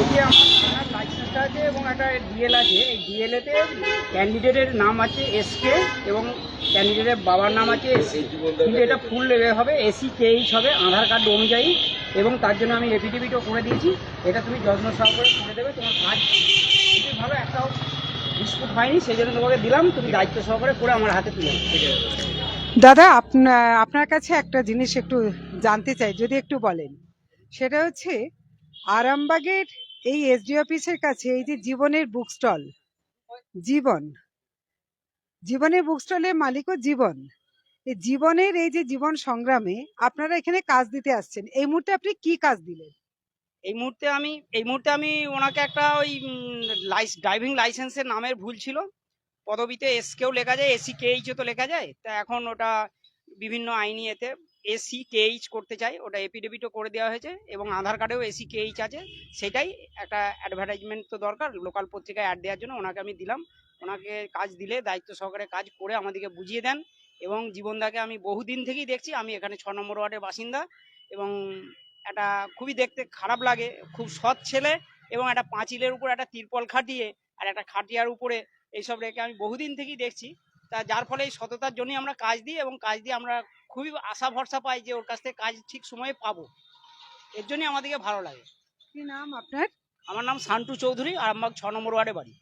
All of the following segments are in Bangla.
আমার আছে এবং একটা ডিএল আছে। ডিএলএতে ক্যান্ডিডেটের নাম আছে এসকে এবং ক্যান্ডিডেটের বাবার নাম আছে এসি কিন্তু এটা ফুল হবে এসি কেইচ হবে, আধার কার্ড অনুযায়ী। এবং তার জন্য আমি এফিডেভিটও করে দিয়েছি। এটা তুমি যত্ন সহকারে করে দেবে। তোমার কাজ ঠিকভাবে একটাও বিস্কুট হয়নি সেই জন্য তোমাকে দিলাম। তুমি দায়িত্ব সহকারে করে আমার হাতে তুলে দাদা আপনার কাছে একটা জিনিস একটু জানতে চাই, যদি একটু বলেন। সেটা হচ্ছে, আরামবাগের এই এসডি অফিসের কাছে এই যে জীবনের বুক স্টল জীবন, জীবনের বুক স্টলের মালিকও জীবন। এই জীবনের এই যে জীবন সংগ্রামে আপনারা এখানে কাজ দিতে আসছেন, এই মুহূর্তে আপনি কি কাজ দিলেন? এই মুহূর্তে আমি, এই মুহূর্তে আমি ওনাকে একটা ওই লাইস ড্রাইভিং লাইসেন্সের নামের ভুল ছিল। পদবিতে এসকেও লেখা যায় এসি কেইচও তো লেখা যায়। তা এখন ওটা বিভিন্ন আইনি এতে এসি কেইচ করতে চাই, ওটা এপিডেভিটও করে দেওয়া হয়েছে এবং আধার কার্ডেও এসি কেইচ আছে, সেটাই একটা অ্যাডভার্টাইজমেন্ট তো দরকার লোকাল পত্রিকায় অ্যাড দেওয়ার জন্য ওনাকে আমি দিলাম। ওনাকে কাজ দিলে, দায়িত্ব সহকারে কাজ করে আমাদেরকে বুঝিয়ে দেন এবং জীবনদাকে আমি বহুদিন থেকেই দেখছি, আমি এখানে ছ নম্বর ওয়ার্ডের বাসিন্দা এবং একটা খুবই দেখতে খারাপ লাগে, খুব সৎ ছেলে এবং একটা পাঁচিলের উপর একটা তিরপল খাটিয়ে আর একটা খাটিয়ার উপরে এইসব রেখে আমি বহুদিন থেকেই দেখছি। তা যার ফলে এই সততার জন্যই আমরা কাজ দিই এবং কাজ দিয়ে আমরা খুবই আশা ভরসা পাই যে ওর কাছ থেকে কাজ ঠিক সময়ে পাবো। এর জন্যই আমাদেরকে ভালো লাগে। কি নাম আপনার? আমার নাম সান্টু চৌধুরী আরামবাগ ছ নম্বর ওয়ার্ডে বাড়ি।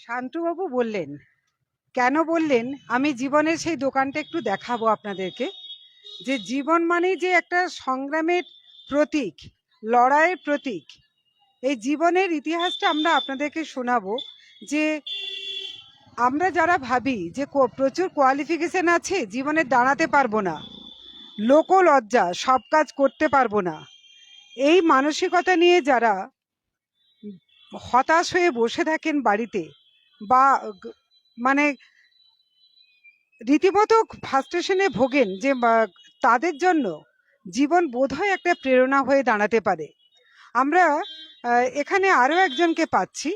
শান্তুবাবু বললেন কেন বললেন? আমি জীবনের সেই দোকানটা একটু দেখাবো আপনাদেরকে। যে জীবন মানে যে একটা সংগ্রামের প্রতীক লড়াইয়ের প্রতীক। এই জীবনের ইতিহাসটা আমরা আপনাদেরকে শোনাবো যে আমরা যারা ভাবি যে প্রচুর কোয়ালিফিকেশন আছে, জীবনে দাঁড়াতে পারব না লোক লজ্জা, সব কাজ করতে পারব না। এই মানসিকতা নিয়ে যারা হতাশ হয়ে বসে থাকেন বাড়িতে বা মানে রীতিমতো ফ্রাস্ট্রেশনে ভোগেন যে তাদের জন্য জীবন বোধহয় একটা প্রেরণা হয়ে দাঁড়াতে পারে। আমরা এখানে আরও একজনকে পাচ্ছি।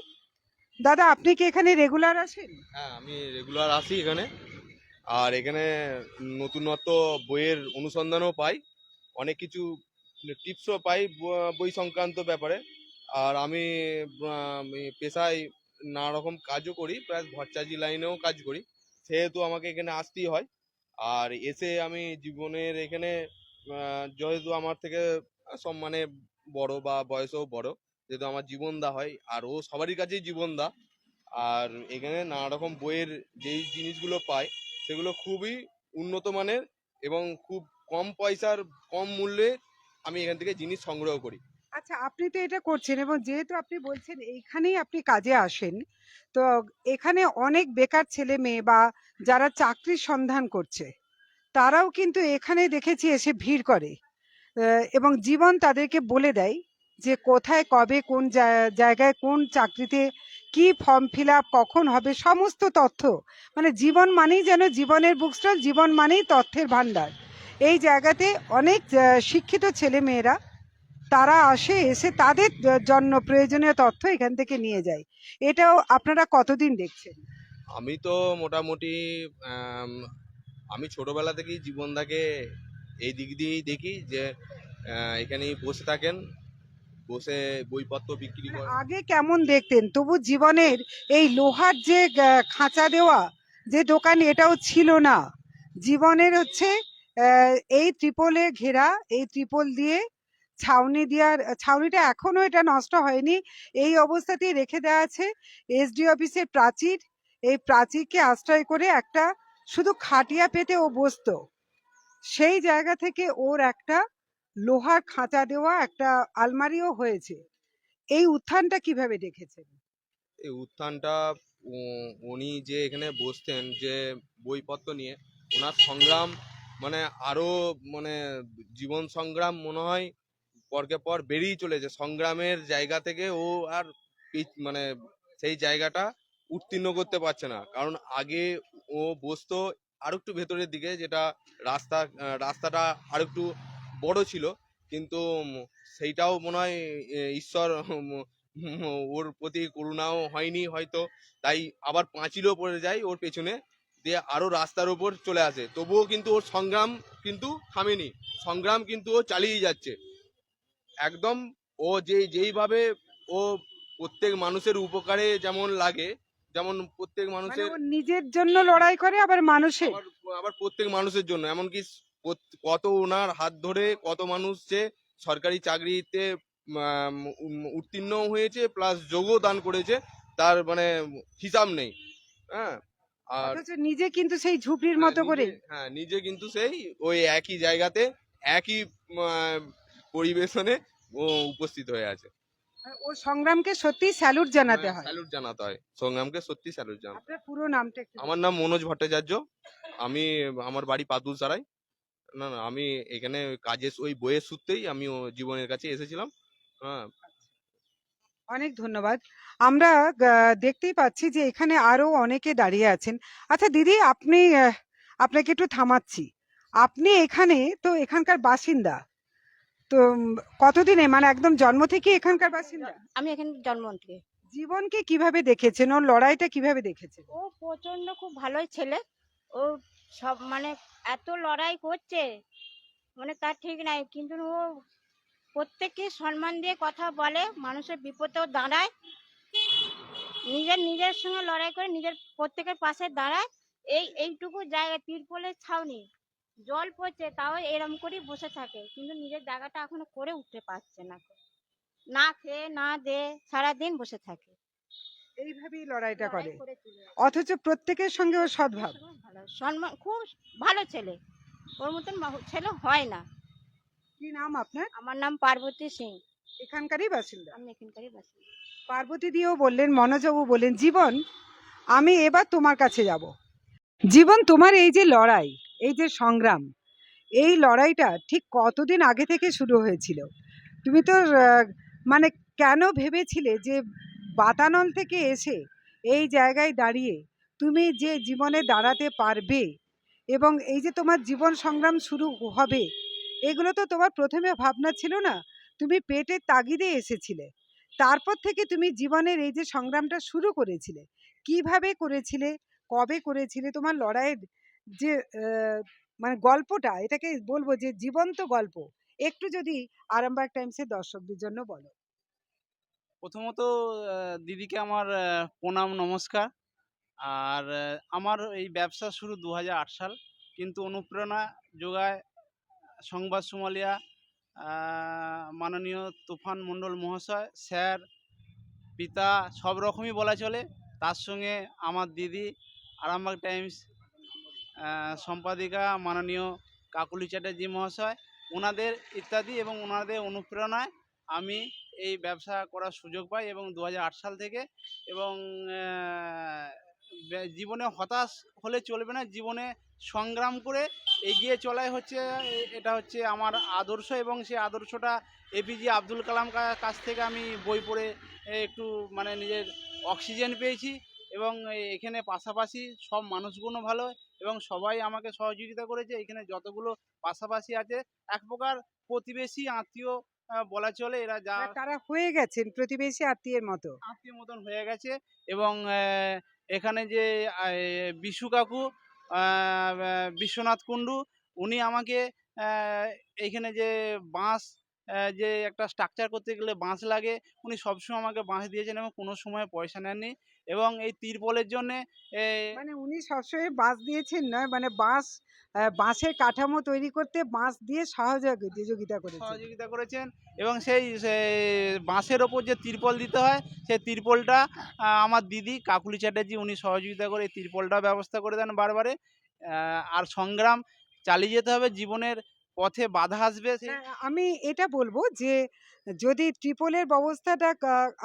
দাদা, আপনি কি এখানে রেগুলার আছেন? হ্যাঁ আমি রেগুলার আসি এখানে। আর এখানে নতুনত্ব বইয়ের অনুসন্ধানও পাই। অনেক কিছু টিপসও পাই বই সংক্রান্ত ব্যাপারে। আর আমি পেশায় নানা রকম কাজও করি প্রায় ভট্টাচার্জি লাইনেও কাজ করি। সেহেতু আমাকে এখানে আসতেই হয়। আর এসে আমি জীবনের এখানে যেহেতু আমার থেকে সম্মানে বড় বা বয়সেও বড় যেহেতু আমার জীবনদা হয়, আর ও সবারই কাছেই জীবনদা, আর এখানে নানা রকম বইয়ের যেই জিনিসগুলো পাই সেগুলো খুবই উন্নত মানের এবং খুব কম পয়সার কম মূল্যে আমি এখান থেকে জিনিস সংগ্রহ করি। আচ্ছা আপনি তো এটা করছেন এবং যেহেতু আপনি বলছেন এইখানেই আপনি কাজে আসেন, তো এখানে অনেক বেকার ছেলে মেয়ে বা যারা চাকরির সন্ধান করছে, তারাও কিন্তু এখানে দেখেছি এসে ভিড় করে এবং জীবন তাদেরকে বলে দেয় যে কোথায়, কবে, কোন জায়- জায়গায়, কোন চাকরিতে কি ফর্ম ফিল কখন হবে, সমস্ত তথ্য। মানে জীবন মানেই যেন জীবনের বুক স্টল জীবন মানেই তথ্যের ভান্ডার এই জায়গাতে অনেক শিক্ষিত ছেলে মেয়েরা তারা আসে, এসে তাদের জন্য প্রয়োজনীয় তথ্য এখান থেকে নিয়ে যায়। এটাও আপনারা কতদিন দেখছেন? আমি তো মোটামুটি, আমি ছোটবেলা থেকেই জীবনদাকে এই দিক দিয়েই দেখি যে এখানেই বসে থাকেন বসে বইপত্র বিক্রি মানে করে। আগে কেমন দেখতেন? তবু জীবনের এই লোহার যে খাঁচা দেওয়া যে দোকান এটাও ছিল না। জীবনের হচ্ছে এই ত্রিপলে ঘেরা এই ত্রিপল দিয়ে ছাউনি দেওয়ার ছাউনিটা এখনও এটা নষ্ট হয়নি। এই অবস্থাতেই রেখে দেওয়া আছে। এসডি অফিসের প্রাচীর এই প্রাচীরকে আশ্রয় করে একটা শুধু খাটিয়া পেতে ও বসতো। সেই জায়গা থেকে ওর একটা লোহার খাঁচা দেওয়া একটা আলমারিও হয়েছে। এই উত্থানটা কীভাবে দেখেছেন? এই উত্থানটা উনি যে এখানে বসতেন, যে বইপত্র নিয়ে, ওনার সংগ্রাম মানে আরও মানে জীবন সংগ্রাম মনে হয় পরকে পর বেরিয়ে চলেছে। সংগ্রামের জায়গা থেকে ও আর মানে সেই জায়গাটা উত্তীর্ণ করতে পারছে না। কারণ আগে ও বসতো আরও একটু ভেতরের দিকে, যেটা রাস্তা রাস্তাটা আরও একটু বড় ছিল কিন্তু সেইটাও মনে হয় ঈশ্বর ওর প্রতি করুণাও হয়নি হয়তো তাই আবার পাঁচিলও পড়ে যায় ওর পেছনে দিয়ে আরও রাস্তার উপর চলে আসে। তবুও কিন্তু ওর সংগ্রাম কিন্তু থামেনি সংগ্রাম কিন্তু ও চালিয়ে যাচ্ছে। একদম ও যে যেইভাবে ও প্রত্যেক মানুষের উপকারে যেমন লাগে যেমন প্রত্যেক মানে মানুষের নিজের জন্য লড়াই করে আবার মানুষের। আবার প্রত্যেক মানুষের জন্য এমনকি কত ওনার হাত ধরে কত মানুষ যে সরকারি চাকরিতে উত্তীর্ণ হয়েছে প্লাস যোগও দান করেছে তার মানে হিসাব নেই। হ্যাঁ? আর নিজে কিন্তু সেই ঝুপড়ির হ্যাঁ, মতো করে হ্যাঁ নিজে কিন্তু সেই ওই একই জায়গাতে একই পরিবেশনে উপস্থিত হয়ে আছে। ও সংগ্রামকে সত্যি স্যালুট জানাতে হয় স্যালুট জানাতে হয়। সংগ্রামকে সত্যি স্যালুট জানাতে আপনার পুরো নামটা আমার নাম মনোজ ভট্টাচার্য। আমি আমার বাড়ি পাতুল সারাই না না আমি এখানে কাজের ওই বইয়ের সূত্রেই আমি ও জীবনের কাছে এসেছিলাম। হ্যাঁ। অনেক ধন্যবাদ। আমরা দেখতেই পাচ্ছি যে এখানে আরও অনেকে দাঁড়িয়ে আছেন। আচ্ছা দিদি আপনি আপনাকে একটু থামাচ্ছি। আপনি এখানে তো এখানকার বাসিন্দা। তো কতদিনে মানে একদম জন্ম থেকে এখানকার বাসিন্দা? আমি এখানে জন্ম থেকে। জীবনকে কীভাবে দেখেছেন? ওর লড়াইটা কীভাবে দেখেছেন? ও প্রচণ্ড খুব ভালোই ছেলে। ও সব মানে এত লড়াই করছে মানে তার ঠিক নাই। কিন্তু ও প্রত্যেককে সম্মান দিয়ে কথা বলে, মানুষের বিপদেও দাঁড়ায়। নিজের নিজের সঙ্গে লড়াই করে নিজের প্রত্যেকের পাশে দাঁড়ায়। এই, এইটুকু জায়গা তিরপলের ছাউনি। জল পড়ছে, তাও এরম করেই বসে থাকে। কিন্তু নিজের জায়গাটা এখনও করে উঠতে পারছে না। না খেয়ে, না দে, সারাদিন বসে থাকে। এইভাবেই লড়াইটা করে। অথচ প্রত্যেকের সঙ্গে ও সদ্ভাব। সম্মান খুব ভালো ছেলে। ওর মতন ছেলে হয় না। কি নাম আপনার? আমার নাম পার্বতী সিং। এখানকারই বাসিন্দা? আমি এখানকারই বাসিন্দা। পার্বতী দিয়েও বললেন মনোজবাবু বললেন জীবন আমি এবার তোমার কাছে যাব। জীবন তোমার এই যে লড়াই এই যে সংগ্রাম এই লড়াইটা ঠিক কতদিন আগে থেকে শুরু হয়েছিল? তুমি তো মানে কেন ভেবেছিলে যে বাতানল থেকে এসে এই জায়গায় দাঁড়িয়ে তুমি যে জীবনে দাঁড়াতে পারবে এবং এই যে তোমার জীবন সংগ্রাম শুরু হবে, এগুলো তো তোমার প্রথমে ভাবনা ছিল না? তুমি পেটের তাগিদে এসেছিলে। তারপর থেকে তুমি জীবনের এই যে সংগ্রামটা শুরু করেছিলে, কীভাবে করেছিলে, কবে করেছিলে, তোমার লড়াইয়ের যে মানে গল্পটা, এটাকে বলব যে জীবন্ত গল্প। একটু যদি আরামবাগ টাইমসের দর্শকদের জন্য বলো। প্রথমত দিদিকে আমার প্রণাম, নমস্কার। আর আমার এই ব্যবসা শুরু দু হাজার আট সাল। কিন্তু অনুপ্রেরণা যোগায় সংবাদ সোমালিয়া মাননীয় তুফান মণ্ডল মহাশয়, স্যার, পিতা, সব রকমই বলা চলে। তার সঙ্গে আমার দিদি, আরামবাগ টাইমস সম্পাদিকা, মাননীয় কাকুলি চ্যাটার্জি মহাশয়। ওনাদের ইত্যাদি এবং ওনাদের অনুপ্রেরণায় আমি এই ব্যবসা করার সুযোগ পাই এবং দু হাজার আট সাল থেকে এবং জীবনে হতাশ হলে চলবে না। জীবনে সংগ্রাম করে এগিয়ে চলাই হচ্ছে এটা হচ্ছে আমার আদর্শ এবং সেই আদর্শটা এপিজে আব্দুল কালাম কাছ থেকে আমি বই পড়ে একটু মানে নিজের অক্সিজেন পেয়েছি এবং এখানে পাশাপাশি সব মানুষগুলো ভালো এবং সবাই আমাকে সহযোগিতা করেছে। এখানে যতগুলো পাশাপাশি আছে, এক প্রকার প্রতিবেশী, আত্মীয় বলা চলে এরা যা তারা হয়ে গেছেন প্রতিবেশী আত্মীয়ের মতো। আত্মীয় মতন হয়ে গেছে এবং এখানে যে বিশু কাকু বিশ্বনাথ কুণ্ডু উনি আমাকে আহ, এইখানে যে বাঁশ যে একটা স্ট্রাকচার করতে গেলে বাঁশ লাগে উনি সবসময় আমাকে বাঁশ দিয়েছেন এবং কোনো সময় পয়সা নেননি এবং এই তিরপলের জন্যে মানে উনি সবসময় বাঁশ দিয়েছেন নয় মানে বাঁশ বাঁশের কাঠামো তৈরি করতে বাঁশ দিয়ে সহযোগিতা করেছেন। সহযোগিতা করেছেন এবং সেই বাঁশের ওপর যে তিরপল দিতে হয় সেই তিরপলটা আমার দিদি কাকুলি চ্যাটার্জি উনি সহযোগিতা করে তিরপলটা ব্যবস্থা করে দেন বারবারে। আর সংগ্রাম চালিয়ে যেতে হবে জীবনের পথে বাধা আসবে হ্যাঁ, আমি এটা বলব যে যদি ট্রিপলের ব্যবস্থাটা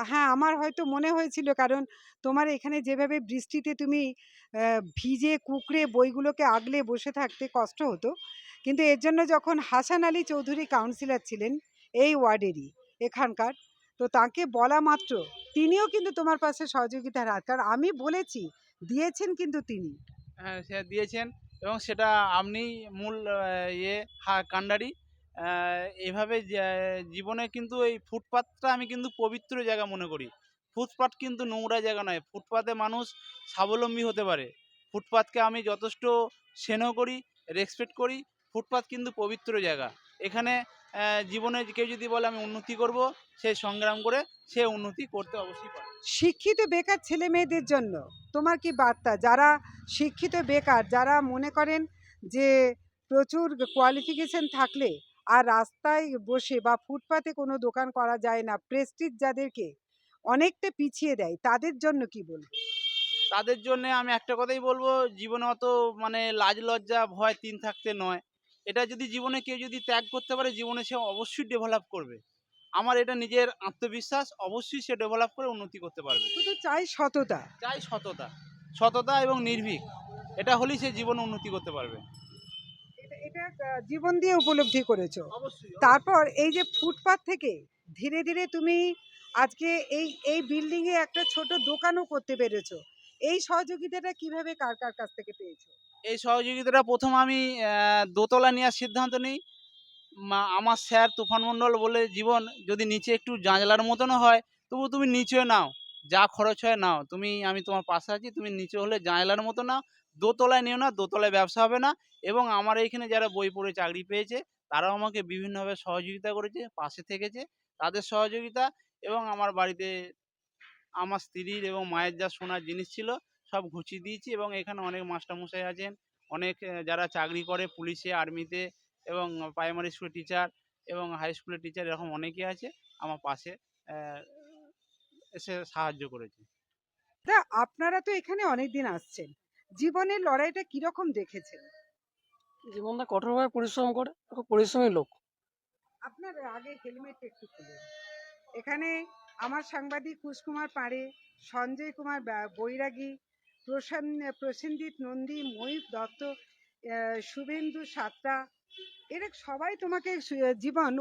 হ্যাঁ আমার হয়তো মনে হয়েছিল কারণ তোমার এখানে যেভাবে বৃষ্টিতে তুমি ভিজে, কুকড়ে বইগুলোকে আগলে বসে থাকতে কষ্ট হতো। কিন্তু এর জন্য যখন হাসান আলী চৌধুরী কাউন্সিলর ছিলেন, এই ওয়ার্ডেরই এখানকার, তো তাকে বলা মাত্র, তিনিও কিন্তু তোমার পাশে সহযোগিতার হাত। কারণ আমি বলেছি, দিয়েছেন কিন্তু তিনি। হ্যাঁ দিয়েছেন এবং সেটা আপনি মূল ইয়ে হা কাণ্ডারি এভাবে জীবনে কিন্তু এই ফুটপাতটা আমি কিন্তু পবিত্র জায়গা মনে করি। ফুটপাত কিন্তু নোংরা জায়গা নয়। ফুটপাতে মানুষ স্বাবলম্বী হতে পারে। ফুটপাতকে আমি যথেষ্ট স্নেহ করি রেসপেক্ট করি। ফুটপাত কিন্তু পবিত্র জায়গা। এখানে জীবনে কেউ যদি বলে আমি উন্নতি করব সেই সংগ্রাম করে সে উন্নতি করতে অবশ্যই পারে। শিক্ষিত বেকার ছেলে মেয়েদের জন্য তোমার কি বার্তা? যারা শিক্ষিত বেকার, যারা মনে করেন যে প্রচুর কোয়ালিফিকেশন থাকলে আর রাস্তায় বসে বা ফুটপাতে কোনো দোকান করা যায় না প্রেস্টিজ যাদেরকে অনেকটা পিছিয়ে দেয়। তাদের জন্য কি বলব তাদের জন্য আমি একটা কথাই বলব জীবনে অত মানে লাজ লজ্জা ভয় তিন থাকতে নয়। এটা যদি জীবনে কেউ যদি ত্যাগ করতে পারে জীবনে সে অবশ্যই ডেভেলপ করবে। আমার এটা নিজের আত্মবিশ্বাস অবশ্যই সে ডেভেলপ করে উন্নতি করতে পারবে। শুধু চাই সততা। চাই সততা। সততা এবং নির্ভীক। এটা হলেই সে জীবনে উন্নতি করতে পারবে। এটা- জীবন দিয়ে উপলব্ধি করেছ। তারপর এই যে ফুটপাত থেকে ধীরে ধীরে তুমি আজকে এই এই বিল্ডিং এ একটা ছোট দোকানও করতে পেরেছ। এই সহযোগিতাটা কীভাবে কার কার কাছ থেকে পেয়েছ? এই সহযোগিতাটা প্রথম আমি দোতলা নেওয়ার সিদ্ধান্ত নিই। আমার স্যার তুফান মণ্ডল বলে, জীবন, যদি নিচে একটু জানলার মতনও হয়, তবু তুমি নিচে নাও। যা খরচ হয় নাও। তুমি, আমি তোমার পাশে আছি, তুমি নিচে হলে জানলার মতো নাও। দোতলায় নিও না, দোতলায় ব্যবসা হবে না। এবং আমার এইখানে যারা বই পড়ে চাকরি পেয়েছে, তারাও আমাকে বিভিন্নভাবে সহযোগিতা করেছে, পাশে থেকেছে। তাদের সহযোগিতা এবং আমার বাড়িতে আমার স্ত্রীর এবং মায়ের যা সোনার জিনিস ছিল সব ঘুচিয়ে দিয়েছি এবং এখানে অনেক মাস্টারমশাই আছেন। অনেক যারা চাকরি করে পুলিশে আর্মিতে এবং প্রাইমারি স্কুলের টিচার এবং হাই স্কুলের টিচার এরকম অনেকে আছে আমার পাশে এসে সাহায্য করেছে। তা আপনারা তো এখানে অনেক দিন আসছেন। জীবনের লড়াইটা কীরকম দেখেছেন? জীবনটা কঠোরভাবে পরিশ্রম করে পরিশ্রমী লোক। আপনার আগে হেলমেট একটু খুলুন এখানে আমার সাংবাদিক কুশকুমার পাড়ে সঞ্জয় কুমার বৈরাগী প্রসেন প্রসেনজিৎ নন্দী, ময়ূর দত্ত শুভেন্দু সাতটা এরা সবাই তোমাকে জীবন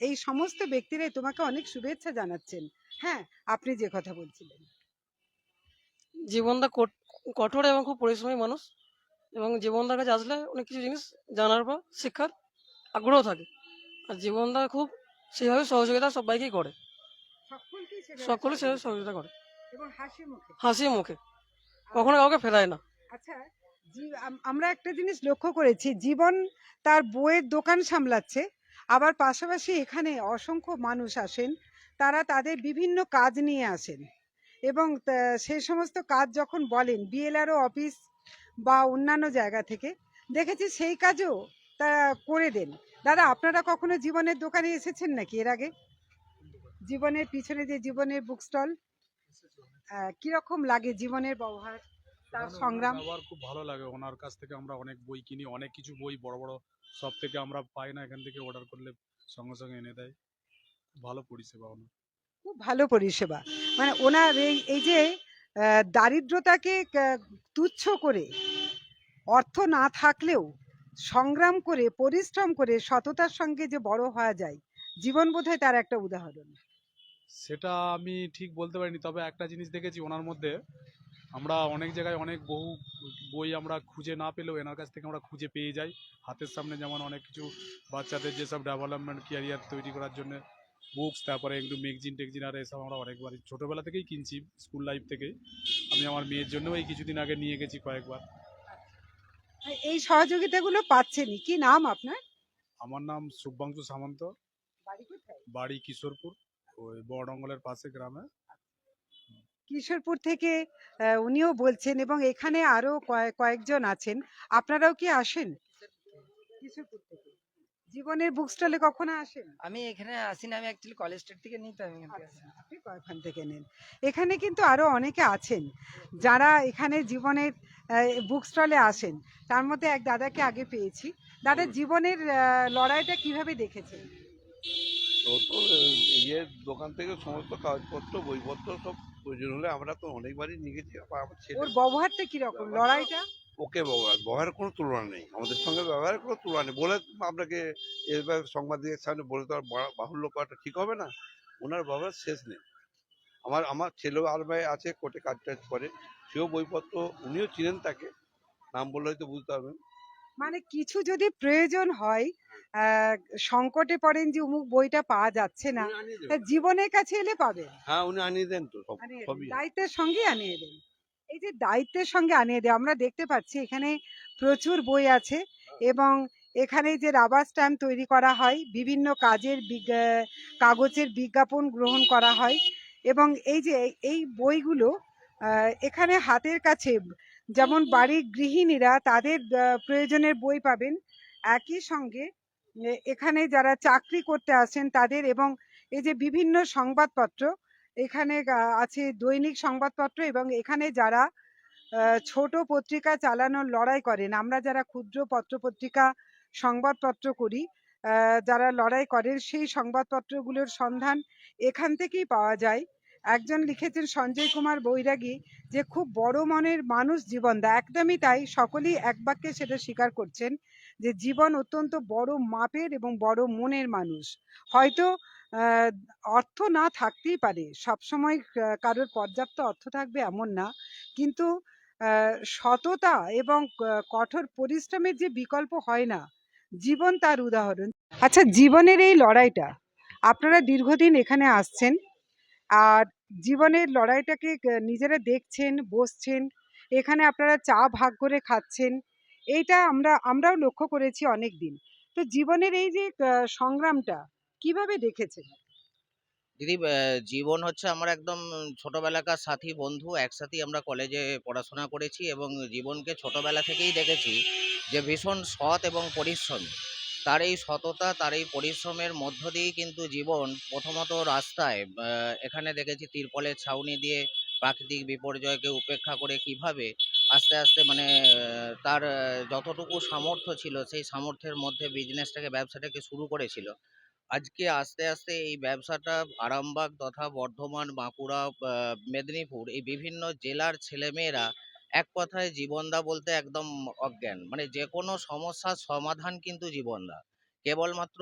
এই সমস্ত ব্যক্তিরাই তোমাকে অনেক শুভেচ্ছা জানাচ্ছেন। হ্যাঁ আপনি যে কথা বলছিলেন। জীবনটা কঠ- কঠোর এবং খুব পরিশ্রমী মানুষ এবং জীবনদার কাছে আসলে অনেক কিছু জিনিস জানার বা শিক্ষার আগ্রহ থাকে। আর জীবনদা খুব সেইভাবে সহযোগিতা সবাইকেই করে। সকলকেই সেভাবে সহযোগিতা করে। এবং হাসি মুখে। হাসি মুখে। কখনো কাউকে ফেরায় না। আচ্ছা আমরা একটা জিনিস লক্ষ্য করেছি জীবন তার বইয়ের দোকান সামলাচ্ছে আবার পাশাপাশি এখানে অসংখ্য মানুষ আসেন তারা তাদের বিভিন্ন কাজ নিয়ে আসেন। এবং সেই সমস্ত কাজ যখন বলেন বিএলআরও অফিস বা অন্যান্য জায়গা থেকে দেখেছি সেই কাজও তারা করে দেন। দাদা আপনারা কখনো জীবনের দোকানে এসেছেন নাকি এর আগে? জীবনের পিছনে যে জীবনের বুক স্টল কীরকম লাগে জীবনের ব্যবহার? তার সংগ্রাম? ব্যবহার খুব ভালো লাগে। ওনার কাছ থেকে আমরা অনেক বই কিনি অনেক কিছু বই বড় বড় সব থেকে আমরা পাই না এখান থেকে অর্ডার করলে সঙ্গে সঙ্গে এনে দেয়। ভালো পরিষেবা ওনার। খুব ভালো পরিষেবা। মানে ওনার এই এই যে দারিদ্রতাকে তুচ্ছ করে অর্থ না থাকলেও সংগ্রাম করে, পরিশ্রম করে সততার সঙ্গে যে বড় হওয়া যায়, জীবন বোধহয় তার একটা উদাহরণ। সেটা আমি ঠিক বলতে পারিনি, তবে একটা জিনিস দেখেছি ওনার মধ্যে। আমরা অনেক জায়গায় অনেক বহু বই আমরা খুঁজে না পেলেও এনার কাছ থেকে আমরা খুঁজে পেয়ে যাই। হাতের সামনে যেমন অনেক কিছু বাচ্চাদের যেসব ডেভেলপমেন্ট ক্যারিয়ার তৈরি করার জন্য বুকস তারপরে একটু ম্যাগজিন টেগজিন আর এসব আমরা অনেকবার ছোটোবেলা থেকেই কিনছি স্কুল লাইফ থেকেই। আমি আমার মেয়ের জন্যও এই কিছুদিন আগে নিয়ে গেছি কয়েকবার। এই সহযোগিতাগুলো পাচ্ছেনই। কি নাম আপনার? আমার নাম শুভাংশু সামন্ত। বাড়ি কোথায়? বাড়ি কিশোরপুর ওই বড়ঙ্গলের পাশে গ্রামে। কিশোরপুর থেকে উনিও বলছেন এবং এখানে আরও কয়েক- কয়েকজন আছেন। আপনারাও কি আসেন? কিশোরপুর থেকে। জীবনের বুক স্টলে কখনো আসেন আমি এখানে আসি না আমি অ্যাকচুয়ালি কলেজ স্ট্রিট থেকে নিই তো আমি এখান থেকে আসি। আচ্ছা, আপনি কয়েকখান থেকে নেন? এখানে কিন্তু আরও অনেকে আছেন যারা এখানে জীবনের বুক স্টলে আসেন। তার মধ্যে এক দাদাকে আগে পেয়েছি। দাদা জীবনের আহ, লড়াইটা কীভাবে দেখেছেন? তো তো ইয়ের দোকান থেকে সমস্ত কাগজপত্র বইপত্র সব প্রয়োজন হলে আমরা তো অনেকবারই নিয়ে গেছি আবার আমার ছেলে ওর ব্যবহারটা কীরকম? লড়াইটা? ওকে ব্যবহার কোনো তুলনা নেই। আমাদের সঙ্গে ব্যবহারের কোনো তুলনা নেই। বলে আপনাকে এবার সাংবাদিকের সামনে বলে তো আর বাহুল্য করাটা ঠিক হবে না? ওনার ব্যবহার শেষ নেই। আমার আমার ছেলেও আলবাই আছে কোর্টে কাজ টাজ করে। সেও বইপত্র উনিও চিনেন তাকে। নাম বললে হয়তো বুঝতে পারবেন। মানে কিছু যদি প্রয়োজন হয় সংকটে পড়েন যে অমুক বইটা পাওয়া যাচ্ছে না তা জীবনের কাছে এলে পাবেন। হ্যাঁ উনি আনিয়ে দেন তো। সবই। দায়িত্বের সঙ্গে আনিয়ে দেন। এই যে দায়িত্বের সঙ্গে আনিয়ে দেয় আমরা দেখতে পাচ্ছি এখানে প্রচুর বই আছে এবং এখানে যে রাবার স্ট্যাম্প তৈরি করা হয় বিভিন্ন কাজের বিজ্ঞা- কাগজের বিজ্ঞাপন গ্রহণ করা হয় এবং এই যে এই বইগুলো এখানে হাতের কাছে যেমন বাড়ির গৃহিণীরা তাদের প্রয়োজনের বই পাবেন একই সঙ্গে এখানে যারা চাকরি করতে আসেন তাদের এবং এই যে বিভিন্ন সংবাদপত্র এখানে আছে দৈনিক সংবাদপত্র এবং এখানে যারা ছোট পত্রিকা চালানোর লড়াই করেন, আমরা যারা ক্ষুদ্র পত্রপত্রিকা সংবাদপত্র করি যারা লড়াই করেন, সেই সংবাদপত্রগুলোর সন্ধান এখান থেকেই পাওয়া যায়। একজন লিখেছেন সঞ্জয় কুমার বৈরাগী যে, খুব বড় মনের মানুষ জীবনদা একদমই তাই, সকলেই এক বাক্যে সেটা স্বীকার করছেন যে, জীবন অত্যন্ত বড় মাপের এবং বড় মনের মানুষ। হয়তো অর্থ না থাকতেই পারে। সবসময় কারোর পর্যাপ্ত অর্থ থাকবে এমন না। কিন্তু সততা এবং কঠোর পরিশ্রমের যে বিকল্প হয় না, জীবন তার উদাহরণ। আচ্ছা জীবনের এই লড়াইটা, আপনারা দীর্ঘদিন এখানে আসছেন, আর জীবনের লড়াইটাকে নিজেরা দেখছেন, বসছেন, এখানে আপনারা চা ভাগ করে খাচ্ছেন, এইটা আমরা, আমরাও লক্ষ্য করেছি অনেক দিন তো জীবনের এই যে সংগ্রামটা কীভাবে দেখেছেন দিদি জীবন হচ্ছে আমার একদম ছোটবেলাকার সাথী, বন্ধু। একসাথেই আমরা কলেজে পড়াশোনা করেছি এবং জীবনকে ছোটবেলা থেকেই দেখেছি যে ভীষণ সৎ এবং পরিশ্রমী। তার এই সততা, তার এই পরিশ্রমের মধ্য দিয়েই কিন্তু জীবন প্রথমত রাস্তায় এখানে দেখেছি তিরপলের ছাউনি দিয়ে প্রাকৃতিক বিপর্যয়কে উপেক্ষা করে কীভাবে আস্তে আস্তে মানে তার যতটুকু সামর্থ্য ছিল, সেই সামর্থ্যের মধ্যে বিজনেসটাকে ব্যবসাটাকে শুরু করেছিল। আজকে আস্তে আস্তে এই ব্যবসাটা আরামবাগ তথা বর্ধমান, বাঁকুড়া মেদিনীপুর এই বিভিন্ন জেলার ছেলেমেয়েরা এক কথায় জীবনদা বলতে একদম অজ্ঞান। মানে যে কোনো সমস্যার সমাধান কিন্তু জীবনদা। কেবলমাত্র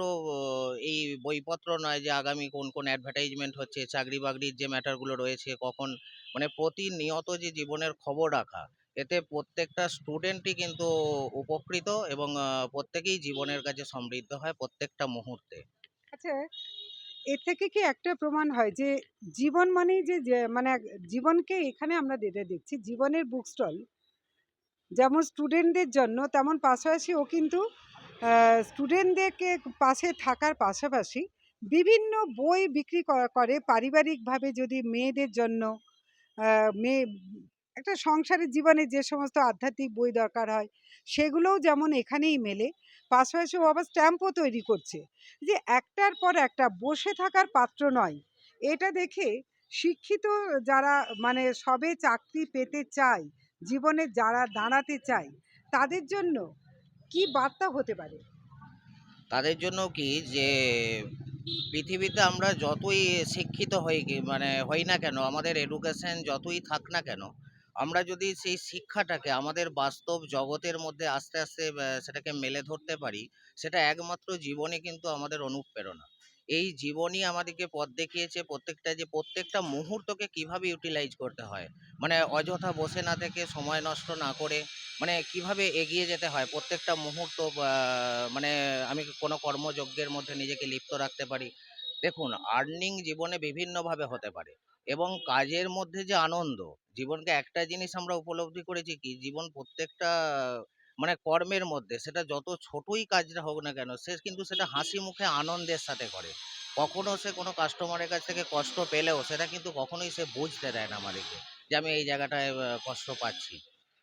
এই বইপত্র নয় যে আগামী কোন কোন অ্যাডভার্টাইজমেন্ট হচ্ছে চাকরি বাকরির যে ম্যাটারগুলো রয়েছে, কখন মানে প্রতিনিয়ত যে জীবনের খবর রাখা, এতে প্রত্যেকটা স্টুডেন্টই কিন্তু উপকৃত এবং প্রত্যেকেই জীবনের কাছে সমৃদ্ধ হয় প্রত্যেকটা মুহূর্তে। আচ্ছা এর থেকে কি একটা প্রমাণ হয় যে, জীবন মানেই যে যে মানে জীবনকে এখানে আমরা যেটা দেখছি, জীবনের বুক স্টল যেমন স্টুডেন্টদের জন্য তেমন পাশাপাশি ও কিন্তু স্টুডেন্টদেরকে পাশে থাকার পাশাপাশি বিভিন্ন বই বিক্রি করে পারিবারিকভাবে যদি মেয়েদের জন্য মেয়ে, একটা সংসারের জীবনে যে সমস্ত আধ্যাত্মিক বই দরকার হয়, সেগুলোও যেমন এখানেই মেলে পাশাপাশি ও আবার স্ট্যাম্পও তৈরি করছে। যে একটার পর একটা বসে থাকার পাত্র নয়। এটা দেখে শিক্ষিত যারা মানে সবে চাকরি পেতে চায়, জীবনে যারা দাঁড়াতে চায়, তাদের জন্য কি বার্তা হতে পারে? তাদের জন্য কি যে, পৃথিবীতে আমরা যতই শিক্ষিত হই মানে হই না কেন, আমাদের এডুকেশন যতই থাক না কেন আমরা যদি সেই শিক্ষাটাকে আমাদের বাস্তব জগতের মধ্যে আস্তে আস্তে সেটাকে মেলে ধরতে পারি, সেটা একমাত্র জীবনে কিন্তু আমাদের অনুপ্রেরণা। এই জীবনই আমাদেরকে পথ দেখিয়েছে প্রত্যেকটা যে প্রত্যেকটা মুহূর্তকে কীভাবে ইউটিলাইজ করতে হয়। মানে অযথা বসে না থেকে সময় নষ্ট না করে মানে কীভাবে এগিয়ে যেতে হয় প্রত্যেকটা মুহূর্ত মানে আমি কোনো কর্মযজ্ঞের মধ্যে নিজেকে লিপ্ত রাখতে পারি। দেখুন আর্নিং জীবনে বিভিন্নভাবে হতে পারে এবং কাজের মধ্যে যে আনন্দ জীবনকে একটা জিনিস আমরা উপলব্ধি করেছি কি? জীবন প্রত্যেকটা মানে কর্মের মধ্যে সেটা যত ছোটই কাজটা হোক না কেন সে কিন্তু সেটা হাসি মুখে আনন্দের সাথে করে। কখনো সে কোনো কাস্টমারের কাছ থেকে কষ্ট পেলেও সেটা কিন্তু কখনোই সে বুঝতে দেয় না আমাদেরকে যে আমি এই জায়গাটায় কষ্ট পাচ্ছি।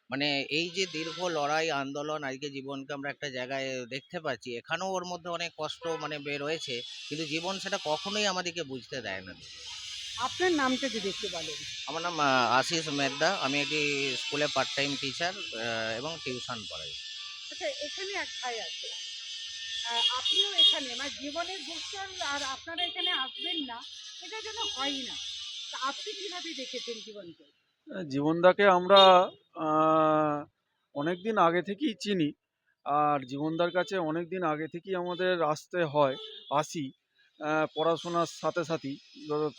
মানে এই যে দীর্ঘ লড়াই আন্দোলন আজকে জীবনকে আমরা একটা জায়গায় দেখতে পাচ্ছি এখানেও ওর মধ্যে অনেক কষ্ট মানে বের রয়েছে কিন্তু জীবন সেটা কখনোই আমাদেরকে বুঝতে দেয় না। আপনার নামটা যদি একটু বলেন। আমার নাম আশিস মেদ্দা। আমি একটি স্কুলে পার্ট টাইম টিচার এবং টিউশন পড়াই। আচ্ছা এখানে এক ভাই আছে। আপনিও এখানে। মানে জীবনের বুকস্টল আর আপনারা এখানে আসবেন না এটা যেন হয় না। আপনি কীভাবে দেখেছেন জীবনকে? জীবনদাকে আমরা অনেক দিন আগে থেকেই চিনি। আর জীবনদার কাছে অনেক দিন আগে থেকেই আমাদের আসতে হয় আসি। পড়াশোনার সাথে সাথেই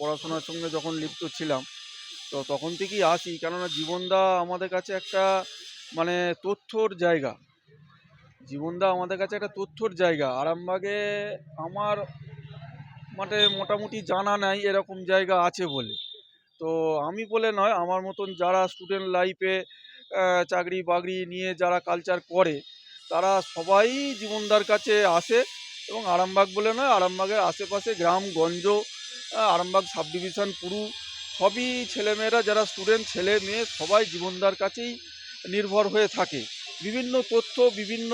পড়াশোনার সঙ্গে যখন লিপ্ত ছিলাম, তো তখন থেকেই আসি, কেননা জীবনদা আমাদের কাছে একটা মানে তথ্যর জায়গা। জীবনদা আমাদের কাছে একটা তথ্যর জায়গা। আরামবাগে আমার মানে মোটামুটি জানা নাই এরকম জায়গা আছে বলে। তো আমি বলে নয়, আমার মতন যারা স্টুডেন্ট লাইফে চাকরি বাকরি নিয়ে যারা কালচার করে, তারা সবাই জীবনদার কাছে আসে। এবং আরামবাগ বলে নয়, আরামবাগের আশেপাশে গ্রাম, গঞ্জ আরামবাগ সাব ডিভিশন পুরু, সবই ছেলেমেয়েরা যারা স্টুডেন্ট ছেলে মেয়ে, সবাই জীবনদার কাছেই নির্ভর হয়ে থাকে। বিভিন্ন তথ্য, বিভিন্ন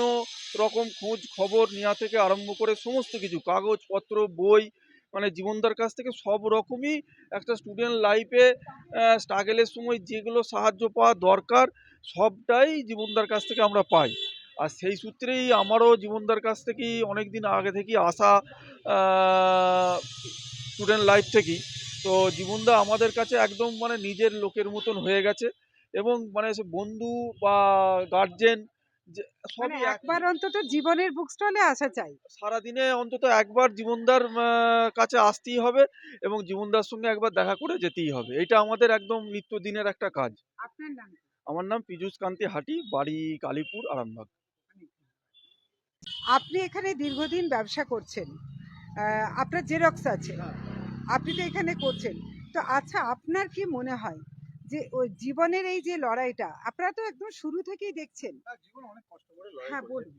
রকম খোঁজ, খবর নেওয়া থেকে আরম্ভ করে সমস্ত কিছু, কাগজপত্র, বই মানে জীবনদার কাছ থেকে সব রকমই একটা স্টুডেন্ট লাইফে স্ট্রাগেলের সময় যেগুলো সাহায্য পাওয়া দরকার, সবটাই জীবনদার কাছ থেকে আমরা পাই। আর সেই সূত্রেই আমারও জীবনদার কাছ থেকেই অনেক দিন আগে থেকেই আসা স্টুডেন্ট লাইফ থেকেই। তো জীবনদা আমাদের কাছে একদম মানে নিজের লোকের মতন হয়ে গেছে এবং মানে সে বন্ধু বা গার্জেন মানে সবই একবার অন্তত জীবনের বুক স্টলে আসা চাই। সারাদিনে অন্তত একবার জীবনদার কাছে আসতেই হবে এবং জীবনদার সঙ্গে একবার দেখা করে যেতেই হবে। এটা আমাদের একদম নিত্যদিনের একটা কাজ। আপনার নাম আমার নাম পীযূষ কান্তি হাটি বাড়ি কালীপুর আরামবাগ। আপনি এখানে দীর্ঘদিন ব্যবসা করছেন। আপনার জেরক্স আছে। আপনি তো এখানে করছেন। তো আচ্ছা আপনার কি মনে হয় যে ওই জীবনের এই যে লড়াইটা আপনারা তো একদম শুরু থেকেই দেখছেন। জীবন অনেক কষ্ট করে হ্যাঁ বলুন।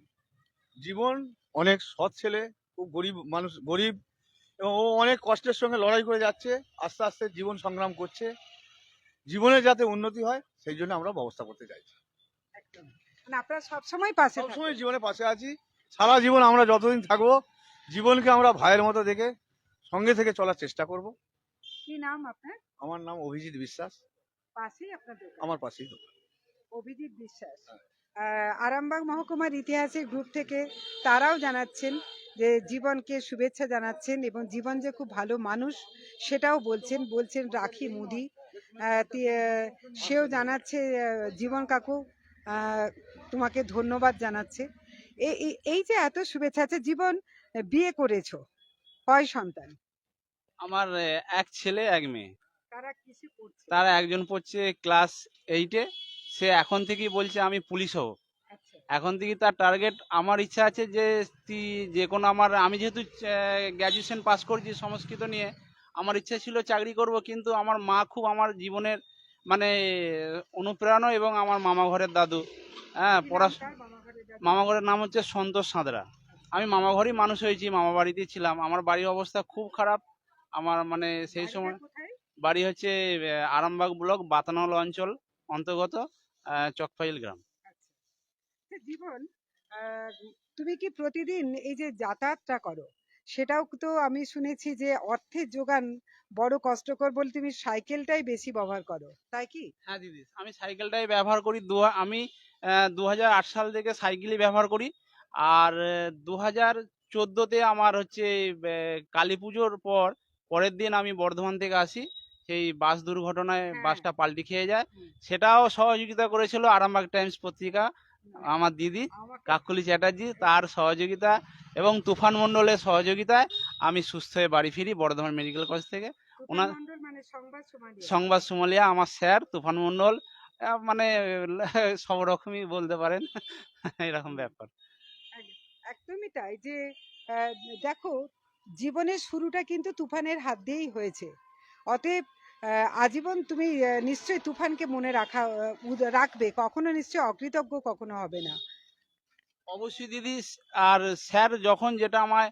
জীবন অনেক সৎ ছেলে খুব গরিব মানুষ গরিব এবং ও অনেক কষ্টের সঙ্গে লড়াই করে যাচ্ছে আস্তে আস্তে জীবন সংগ্রাম করছে। জীবনে যাতে উন্নতি হয় সেই জন্য আমরা ব্যবস্থা করতে চাইছি। একদম। মানে আপনারা সবসময় পাশে। সবসময় জীবনের পাশে আছি। সারা জীবন আমরা যতদিন থাকব জীবনকে আমরা ভাইয়ের মতো দেখে সঙ্গে থেকে চলার চেষ্টা করব। কি নাম আপনার? আমার নাম অভিজিৎ বিশ্বাস। পাশেই আপনার দোকান? আমার পাশেই দোকান। অভিজিৎ বিশ্বাস। আরামবাগ মহকুমার ইতিহাসের গ্রুপ থেকে তারাও জানাচ্ছেন যে জীবনকে শুভেচ্ছা জানাচ্ছেন এবং জীবন যে খুব ভালো মানুষ সেটাও বলছেন বলছেন রাখি মুদি। সেও জানাচ্ছে জীবন কাকু তোমাকে ধন্যবাদ জানাচ্ছে। এই যে এত শুভেচ্ছা আছে জীবন বিয়ে করেছ কয় সন্তান? আমার এক ছেলে এক মেয়ে। তারা তার একজন পড়ছে ক্লাস এইটে সে এখন থেকেই বলছে আমি পুলিশ হব। আচ্ছা। এখন থেকে তার টার্গেট আমার ইচ্ছা আছে যে তুই যে কোনো আমার আমি যেহেতু গ্র্যাজুয়েশন পাস করছি সংস্কৃত নিয়ে আমার ইচ্ছা ছিল চাকরি করব কিন্তু আমার মা খুব আমার জীবনের মানে অনুপ্রেরণা এবং আমার মামা ঘরের দাদু হ্যাঁ মামা ঘরের দাদু? মামা ঘরের নাম হচ্ছে সন্তোষ সাঁতরা। আমি মামা ঘরেই মানুষ হয়েছি মামা বাড়িতেই ছিলাম। আমার বাড়ির অবস্থা খুব খারাপ। আমার মানে সেই সময় বাড়ি হচ্ছে আরামবাগ ব্লক বাতানল অঞ্চল অন্তর্গত চকফাইল গ্রাম। আচ্ছা, জীবন তুমি কি প্রতিদিন এই যে যাতায়াতটা করো সেটাও তো আমি শুনেছি যে অর্থের যোগান বড় কষ্টকর বলে তুমি সাইকেলটাই বেশি ব্যবহার করো তাই কি? হ্যাঁ দিদি আমি সাইকেলটাই ব্যবহার করি। দু আমি দু সাল থেকে সাইকেলই ব্যবহার করি। আর দু হাজার চোদ্দোতে আমার হচ্ছে কালী পুজোর পর পরের দিন আমি বর্ধমান থেকে আসি। সেই বাস দুর্ঘটনায় হ্যাঁ। বাসটা পাল্টি খেয়ে যায়। সেটাও সহযোগিতা করেছিল আরামবাগ টাইমস পত্রিকা। আমার দিদি কাকুলি চ্যাটার্জি তার সহযোগিতা এবং তুফান মণ্ডলের সহযোগিতায় আমি সুস্থ হয়ে বাড়ি ফিরি বর্ধমান মেডিকেল কলেজ থেকে। ওনার- মানে সংবাদ সুমলিয়া। আমার স্যার তুফান মণ্ডল মানে সব রকমই বলতে পারেন। এরকম ব্যাপার। একদমই তাই যে দেখো জীবনের শুরুটা কিন্তু তুফানের হাত দিয়েই হয়েছে। অতএব আজীবন তুমি নিশ্চয়ই তুফানকে মনে রাখা রাখবে। কখনো নিশ্চয়ই অকৃতজ্ঞ কখনো হবে না। অবশ্যই দিদি আর স্যার যখন যেটা আমায়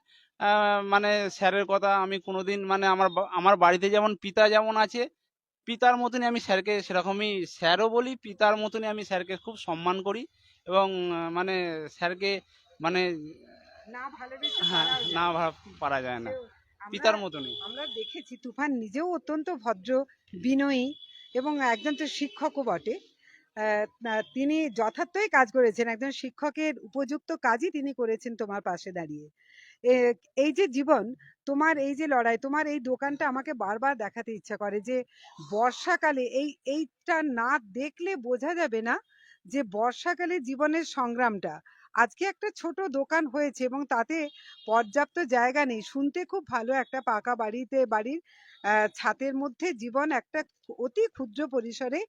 মানে স্যারের কথা আমি কোনোদিন মানে আমার আমার বাড়িতে যেমন পিতা যেমন আছে পিতার মতনই আমি স্যারকে সেরকমই স্যারও বলি পিতার মতনই আমি স্যারকে খুব সম্মান করি এবং মানে স্যারকে মানে না ভালোবেসে হ্যাঁ না ভাব পারা যায় না। পিতার মতনই। আমরা দেখেছি তুফান নিজেও অত্যন্ত ভদ্র বিনয়ী এবং একজন তো শিক্ষকও বটে। তিনি যথার্থই কাজ করেছেন। একজন শিক্ষকের উপযুক্ত কাজই তিনি করেছেন তোমার পাশে দাঁড়িয়ে। এই যে জীবন তোমার এই যে লড়াই তোমার এই দোকানটা আমাকে বারবার দেখাতে ইচ্ছা করে যে বর্ষাকালে এই এইটা না দেখলে বোঝা যাবে না যে বর্ষাকালে জীবনের সংগ্রামটা। আজকে একটা ছোট দোকান হয়েছে এবং তাতে পর্যাপ্ত জায়গা নেই। শুনতে খুব ভালো একটা পাকা বাড়িতে বাড়ির ছাদের মধ্যে জীবন একটা অতি ক্ষুদ্র পরিসরে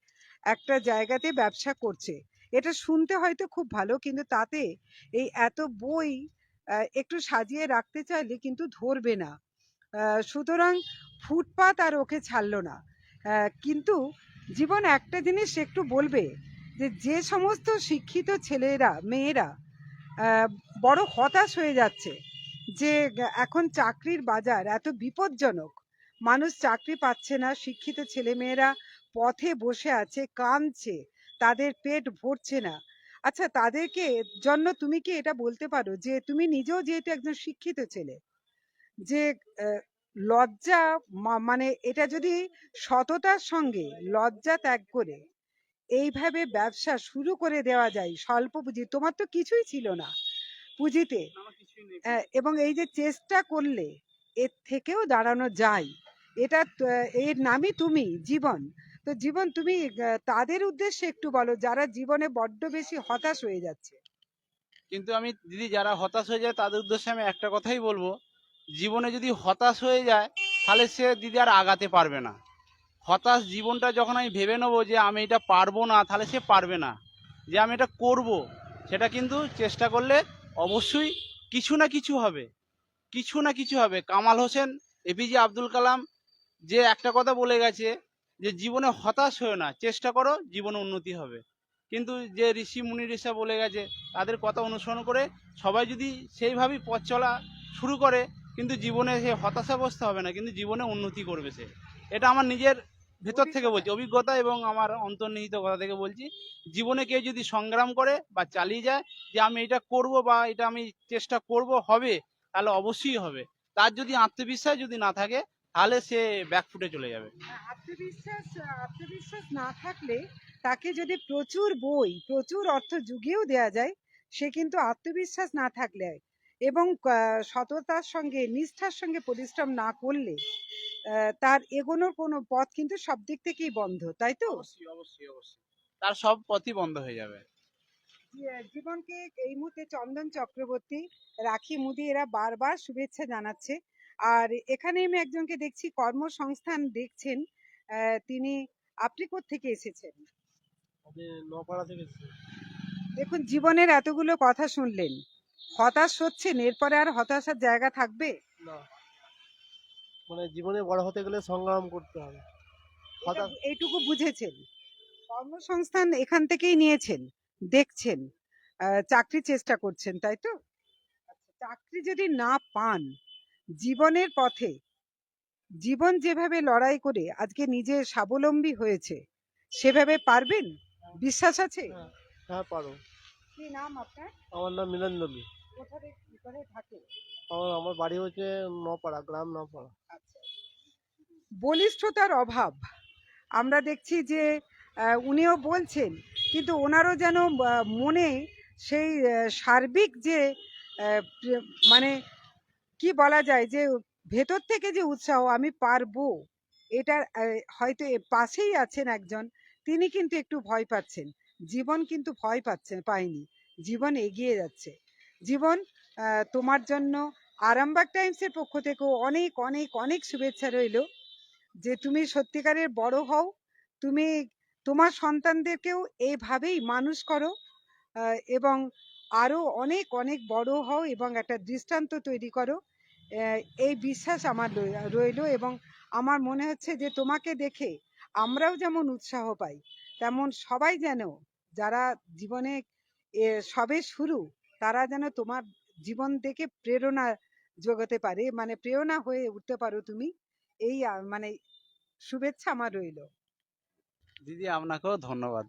একটা জায়গাতে ব্যবসা করছে। এটা শুনতে হয়তো খুব ভালো কিন্তু তাতে এই এত বই একটু সাজিয়ে রাখতে চাইলে কিন্তু ধরবে না। সুতরাং ফুটপাত আর ওকে ছাড়লো না। কিন্তু জীবন একটা জিনিস একটু বলবে যে যে সমস্ত শিক্ষিত ছেলেরা, মেয়েরা বড় হতাশ হয়ে যাচ্ছে যে এখন চাকরির বাজার এত বিপজ্জনক। মানুষ চাকরি পাচ্ছে না, শিক্ষিত ছেলেমেয়েরা পথে বসে আছে, কাঁদছে, তাদের পেট ভরছে না। আচ্ছা তাদেরকে জন্য তুমি কি এটা বলতে পারো যে তুমি নিজেও যেহেতু একজন শিক্ষিত ছেলে, যে লজ্জা মানে এটা যদি সততার সঙ্গে লজ্জা ত্যাগ করে এইভাবে ব্যবসা শুরু করে দেওয়া যায় স্বল্প পুঁজি। তোমার তো কিছুই ছিল না পুঁজিতে। এবং এই যে চেষ্টা করলে এর থেকেও দাঁড়ানো যায়। এটা এর নামই তুমি জীবন। তো জীবন তুমি তাদের উদ্দেশ্যে একটু বলো যারা জীবনে বড্ড বেশি হতাশ হয়ে যাচ্ছে। কিন্তু আমি দিদি যারা হতাশ হয়ে যায় তাদের উদ্দেশ্যে আমি একটা কথাই বলব জীবনে যদি হতাশ হয়ে যায় তাহলে সে দিদি আর আগাতে পারবে না। হতাশ জীবনটা যখন আমি ভেবে নেব যে আমি এটা পারব না, তাহলে সে পারবে না। যে আমি এটা করব, সেটা কিন্তু চেষ্টা করলে অবশ্যই কিছু না কিছু হবে। কিছু না কিছু হবে। কামাল হোসেন এপিজে আব্দুল কালাম যে একটা কথা বলে গেছে যে, জীবনে হতাশ হয়েও না, চেষ্টা করো, জীবনে উন্নতি হবে। কিন্তু যে ঋষি মুনি ঋষা বলে গেছে, তাদের কথা অনুসরণ করে সবাই যদি সেইভাবেই পথ চলা শুরু করে, কিন্তু জীবনে সে হতাশাগ্রস্ত হবে না, কিন্তু জীবনে উন্নতি করবে সে। এটা আমার নিজের ভেতর থেকে বলছি অভিজ্ঞতা এবং আমার অন্তর্নিহিত কথা থেকে বলছি। জীবনে কেউ যদি সংগ্রাম করে বা চালিয়ে যায় যে আমি এটা করব বা এটা আমি চেষ্টা করব হবে তাহলে অবশ্যই হবে। তার যদি আত্মবিশ্বাস যদি না থাকে তাহলে সে ব্যাকফুটে চলে যাবে। আত্মবিশ্বাস আত্মবিশ্বাস না থাকলে তাকে যদি প্রচুর বই প্রচুর অর্থ জুগিয়েও দেওয়া যায় সে কিন্তু আত্মবিশ্বাস না থাকলে এবং সততার সঙ্গে নিষ্ঠার সঙ্গে পরিশ্রম না করলে তার এগোনোর কোনো পথ কিন্তু সব দিক থেকেই বন্ধ তাই তো? অবশ্যই অবশ্যই অবশ্যই। তার সব পথই বন্ধ হয়ে যাবে। জীবনকে এই মুহূর্তে চন্দন চক্রবর্তী রাখি মুদি এরা বারবার শুভেচ্ছা জানাচ্ছে। আর এখানে আমি একজনকে দেখছি কর্মসংস্থান দেখছেন তিনি আপনি থেকে এসেছেন দেখুন জীবনের এতগুলো কথা শুনলেন। হতাশ হচ্ছেন? এরপরে আর হতাশার জায়গা থাকবে? না। মানে জীবনে বড় হতে গেলে সংগ্রাম করতে হবে। এইটুকু বুঝেছেন। কর্মসংস্থান এখান থেকেই নিয়েছেন দেখছেন চাকরি চেষ্টা করছেন তাই তো? আচ্ছা, চাকরি যদি না পান জীবনের পথে জীবন যেভাবে লড়াই করে আজকে নিজে স্বাবলম্বী হয়েছে সেভাবে পারবেন? বিশ্বাস আছে? হ্যাঁ পারো। কি নাম আপনার? আমার নাম মিলন নবী। কোথায় কোথায় থাকে? আমার বাড়ি হচ্ছে নপাড়া গ্রাম নপাড়া। আচ্ছা। বলিষ্ঠতার অভাব। আমরা দেখছি যে উনিও বলছেন কিন্তু ওনারও যেন মনে সেই সার্বিক যে মানে কি বলা যায় যে ভেতর থেকে যে উৎসাহ আমি পারব এটা হয়তো পাশেই আছেন একজন তিনি কিন্তু একটু ভয় পাচ্ছেন। জীবন কিন্তু ভয় পাচ্ছেন পায়নি। জীবন এগিয়ে যাচ্ছে। জীবন তোমার জন্য আরামবাগ টাইমসের পক্ষ থেকেও অনেক অনেক অনেক শুভেচ্ছা রইল যে তুমি সত্যিকারের বড় হও। তুমি তোমার সন্তানদেরকেও এইভাবেই মানুষ করো এবং আরও অনেক অনেক বড় হও এবং একটা দৃষ্টান্ত তৈরি করো। এই বিশ্বাস আমার রইল এবং আমার মনে হচ্ছে যে তোমাকে দেখে আমরাও যেমন উৎসাহ পাই, তেমন সবাই যেন যারা জীবনে সবে শুরু তারা যেন তোমার জীবন থেকে প্রেরণা জোগাতে পারে মানে প্রেরণা হয়ে উঠতে পারো তুমি। এই মানে শুভেচ্ছা আমার রইল। দিদি, আপনাকেও ধন্যবাদ।